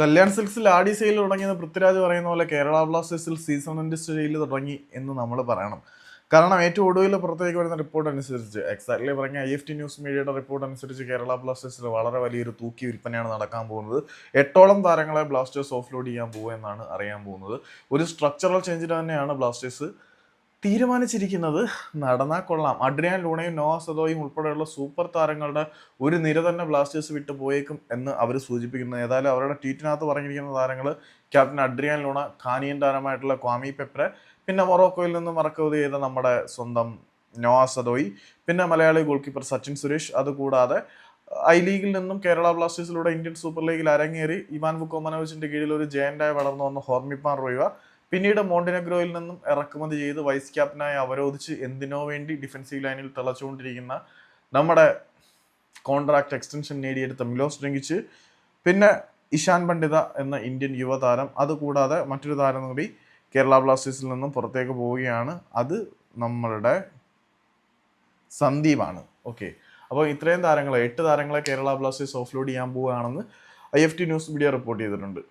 Kalyan സിൽക്സിൽ Aadi sale തുടങ്ങിയെന്ന് പൃഥ്വിരാജ് പറയുന്ന പോലെ കേരള ബ്ലാസ്റ്റേഴ്സിൽ സീസൺ എൻഡ് സ്റ്റേജിൽ തുടങ്ങി എന്ന് നമ്മൾ പറയണം. കാരണം ഏറ്റവും ഒടുവിൽ പുറത്തേക്ക് വരുന്ന റിപ്പോർട്ട് അനുസരിച്ച് എക്സാക്ട്ലി പറഞ്ഞ ഐ എഫ് ടി ന്യൂസ് മീഡിയയുടെ റിപ്പോർട്ട് അനുസരിച്ച് കേരള ബ്ലാസ്റ്റേഴ്സിൽ വളരെ വലിയൊരു തൂക്കി വിൽപ്പനയാണ് നടക്കാൻ പോകുന്നത്. എട്ടോളം താരങ്ങളെ ബ്ലാസ്റ്റേഴ്സ് ഓഫ്ലോഡ് ചെയ്യാൻ പോകുമെന്നാണ് അറിയാൻ പോകുന്നത്. ഒരു സ്ട്രക്ചറൽ ചേഞ്ചിന് തന്നെയാണ് ബ്ലാസ്റ്റേഴ്സ് തീരുമാനിച്ചിരിക്കുന്നത് നടന്നാൽ കൊള്ളാം. അഡ്രിയാൻ ലൂണയും നോവാ സദോയും ഉൾപ്പെടെയുള്ള സൂപ്പർ താരങ്ങളുടെ ഒരു നിര തന്നെ ബ്ലാസ്റ്റേഴ്സ് വിട്ടു പോയേക്കും എന്ന് അവർ സൂചിപ്പിക്കുന്നു. ഏതായാലും അവരുടെ ട്വീറ്റിനകത്ത് പറഞ്ഞിരിക്കുന്ന താരങ്ങൾ ക്യാപ്റ്റൻ അഡ്രിയാൻ ലൂണ കാനിയൻ താരമായിട്ടുള്ള ക്വാമി പെപ്രെ പിന്നെ മൊറോക്കോയിൽ നിന്ന് മറക്കുവതി ചെയ്ത നമ്മുടെ സ്വന്തം നോവാ സദോയി പിന്നെ മലയാളി ഗോൾ കീപ്പർ സച്ചിൻ സുരേഷ് അതുകൂടാതെ ഐ ലീഗിൽ നിന്നും കേരള ബ്ലാസ്റ്റേഴ്സിലൂടെ ഇന്ത്യൻ സൂപ്പർ ലീഗിൽ അരങ്ങേറി ഇവാൻ വുക്കോമനോവിച്ചിന്റെ കീഴിൽ ഒരു ജയന്റായി വളർന്നു വന്ന ഹോർമിപ്പാൻ റോയ്വ പിന്നീട് മോണ്ടിനഗ്രോയിൽ നിന്നും ഇറക്കുമതി ചെയ്ത് വൈസ് ക്യാപ്റ്റനായി അവരോധിച്ച് എന്തിനോ വേണ്ടി ഡിഫൻസീവ് ലൈനിൽ തിളച്ചുകൊണ്ടിരിക്കുന്ന നമ്മുടെ കോൺട്രാക്ട് എക്സ്റ്റൻഷൻ നേടിയെടുത്ത മിലോസ് ഡ്രിങ്കിച്ച് പിന്നെ ഇഷാൻ പണ്ഡിത എന്ന ഇന്ത്യൻ യുവതാരം അതുകൂടാതെ മറ്റൊരു താരം കൂടി കേരള ബ്ലാസ്റ്റേഴ്സിൽ നിന്നും പുറത്തേക്ക് പോവുകയാണ്. അത് നമ്മളുടെ സന്ദീപാണ്. ഓക്കെ അപ്പോൾ ഇത്രയും താരങ്ങളെ എട്ട് താരങ്ങളെ കേരള ബ്ലാസ്റ്റേഴ്സ് ഓഫ്ലോഡ് ചെയ്യാൻ പോവുകയാണെന്ന് I F T news media report ചെയ്തിട്ടുണ്ട്.